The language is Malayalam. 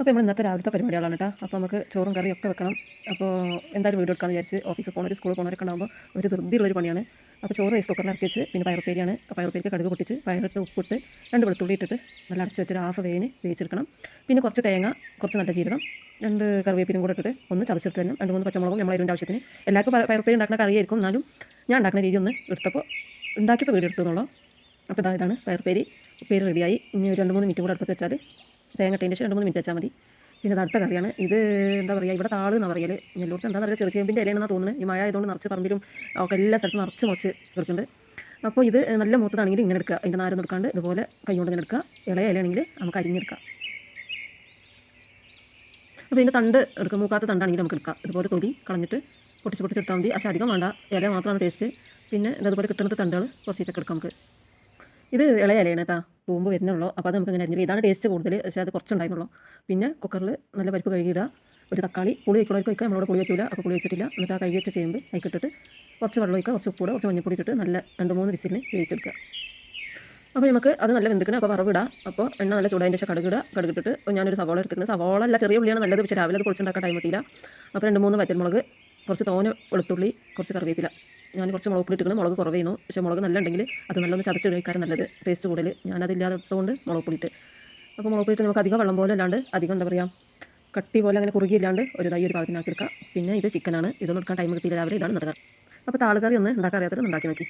അപ്പോൾ നമ്മൾ ഇന്നത്തെ രാവിലത്തെ പരിപാടികളാണ് കേട്ടോ. അപ്പോൾ നമുക്ക് ചോറും കറിയും ഒക്കെ വെക്കണം. അപ്പോൾ എന്തായാലും വീഡിയോ എടുക്കാമെന്ന് വിചാരിച്ച് ഓഫീസിൽ പോകുന്നവർ സ്കൂളിൽ പോകുന്നവരൊക്കെ ഉണ്ടാകുമ്പോൾ ഒരു ധൃതിയുള്ളൊരു പണിയാണ്. അപ്പോൾ ചോറ് റൈസ് കുക്കറിൽ ഇറക്കി വെച്ച് പിന്നെ പയറുപ്പേരിയാണ് പയറുപ്പേരിക്ക് കടുക് പൊട്ടിച്ച് പയറിട്ട് ഉപ്പിട്ട് രണ്ട് വെളുത്തുള്ളി ഇട്ടിട്ട് നല്ല അടച്ച് വെച്ചൊരു ഹാഫ് വേവിന് വേവിച്ചെടുക്കണം. പിന്നെ കുറച്ച് തേങ്ങ കുറച്ച് നല്ല ജീരകം രണ്ട് കറിവേപ്പിനും കൂടെ ഇട്ടിട്ട് ഒന്ന് ചതച്ചെടുത്ത് തന്നെ രണ്ട് മൂന്ന് പച്ചമുളകും നമ്മൾ അതിന്റെ ആവശ്യത്തിന്. എല്ലാവർക്കും പയ- പയറുപ്പേരി ഉണ്ടാക്കുന്ന കറിയായിരിക്കും. എന്നാലും ഞാൻ ഉണ്ടാക്കുന്ന രീതി ഒന്ന് എടുത്തപ്പോൾ ഉണ്ടാക്കിയപ്പോൾ വീട് എടുത്തു എന്നുള്ളൂ. അപ്പോൾ ഇതാ ഇതാണ് പയറുപ്പേരി ഉപ്പേരി. റെഡിയായി ഇനി രണ്ട് മൂന്ന് മിനിറ്റ് കൂടെ അടുപ്പത്ത് വെച്ചാൽ തേങ്ങ ഇട്ടതിന് രണ്ട് മൂന്ന് മിനിറ്റ് വെച്ചാൽ മതി. പിന്നെ അടുത്ത കറിയാണ്. ഇത് എന്താ പറയുക ഇവിടെ താൾ എന്നാണ് പറയൽ ഞെല്ലോട്ട് എന്താ പറയുക ചെറുചേമ്പിന്റെ ഇലയാണെന്നാണ് തോന്നുന്നത്. ഈ മഴ ആയതുകൊണ്ട് നിറച്ച് പറമ്പിലും ഒക്കെ എല്ലാ സ്ഥലത്തും നിറച്ച് മുറച്ച് എടുക്കുന്നുണ്ട് അപ്പോൾ ഇത് നല്ല മൂത്തതാണെങ്കിൽ ഇങ്ങനെ എടുക്കുക. അതിന്റെ നാരൊന്നും എടുക്കാണ്ട് ഇതുപോലെ കൈ കൊണ്ട് ഇങ്ങനെ എടുക്കുക. ഇളയ ഇലയാണെങ്കിൽ നമുക്ക് അരിഞ്ഞെടുക്കാം. അപ്പോൾ ഇതിന്റെ തണ്ട് എടുക്കുക മൂക്കാത്ത തണ്ടാണെങ്കിൽ നമുക്ക് എടുക്കാം. ഇതുപോലെ തൊലി കളഞ്ഞിട്ട് പൊട്ടിച്ച് പൊട്ടിച്ചെടുത്താൽ മതി. പക്ഷേ അധികം വേണ്ട. ഇല മാത്രമാണ് ടേസ്റ്റ് പിന്നെ ഇതുപോലെ കിട്ടുന്നത് തണ്ടുകൾ കുറച്ചിട്ടൊക്കെ എടുക്കാം നമുക്ക്. ഇത് ഇളയ ഇലയാണ് കേട്ടോ. തൂമ്പ് വരുന്നുള്ളൂ അപ്പോൾ അത് നമുക്ക് അങ്ങനെ അറിഞ്ഞില്ല ഇതാണ് ടേസ്റ്റ് കൂടുതൽ. പക്ഷേ അത് കുറച്ചുണ്ടായിരുന്നുള്ളൂ. പിന്നെ കുക്കറിൽ നല്ല പരിപ്പ് കഴുകിയിടുക. ഒരു തക്കാളി പുളി വയ്ക്കുന്നവർക്ക് വയ്ക്കുക നമ്മളോട് പുളി വയ്ക്കില്ല അപ്പോൾ പുളി വെച്ചിട്ടില്ല. എന്നിട്ട് ആ കഴുകി വെച്ച ചേമ്പ് അതിക്കിട്ടിട്ട് കുറച്ച് വെള്ളം വയ്ക്കുക കുറച്ച് ഉപ്പൂടെ കുറച്ച് മഞ്ഞപ്പൊടി ഇട്ടിട്ട് നല്ല രണ്ട് മൂന്ന് വിസിലിന് വേവിച്ചെടുക്കുക. അപ്പോൾ നമുക്ക് അത് നല്ല വെന്തിക്കണം അപ്പോൾ വറവിടാം അപ്പോൾ എണ്ണ നല്ല ചൂടായതിന്റെ ശേഷം കടുകിടുക. കടുകിട്ടിട്ട് ഞാനൊരു സവോള എടുത്തിരുന്നത് സവോള അല്ല ചെറിയ ഉള്ളിയാണ് നല്ലത്. പക്ഷേ രാവിലെ അത് പൊളിച്ചുണ്ടാക്കാൻ ടൈം കിട്ടിയില്ല. അപ്പോൾ രണ്ട് മൂന്ന് വറ്റൽമുളക് കുറച്ച് തോന വെളുത്തുള്ളി കുറച്ച് കറിവേപ്പില. ഞാൻ കുറച്ച് മുളക് പൊടി ഇട്ടിട്ടുണ്ട്. മുളക് കുറവേന്നു പക്ഷേ മുളക് നല്ല ഉണ്ടെങ്കിൽ അത് നല്ലൊന്ന് ചതച്ച് കഴിക്കാൻ നല്ലത്. ടേസ്റ്റ് കൂടുതൽ. ഞാനതില്ലാത്തതുകൊണ്ട് മുളക് പൊടിയിട്ട് അപ്പോൾ മുളക് പൊടിയിട്ട് നമുക്ക് അധികം വെള്ളം പോലെ അല്ലാണ്ട് അധികം എന്താ പറയുക കട്ടി പോലെ അങ്ങനെ കുറുകിയില്ലാണ്ട് ഒരു തൈ ഒരു പാകത്തിനാക്കി എടുക്കുക പിന്നെ ഇത് ചിക്കനാണ് ഇതൊന്നും എടുക്കാൻ ടൈം കിട്ടിയില്ല. രാവിലെ ഇതാണ് നടക്കുക. അപ്പോൾ താളുകറി ഒന്ന് ഉണ്ടാക്കാൻ അറിയാത്തവർ ഉണ്ടാക്കി നോക്കി.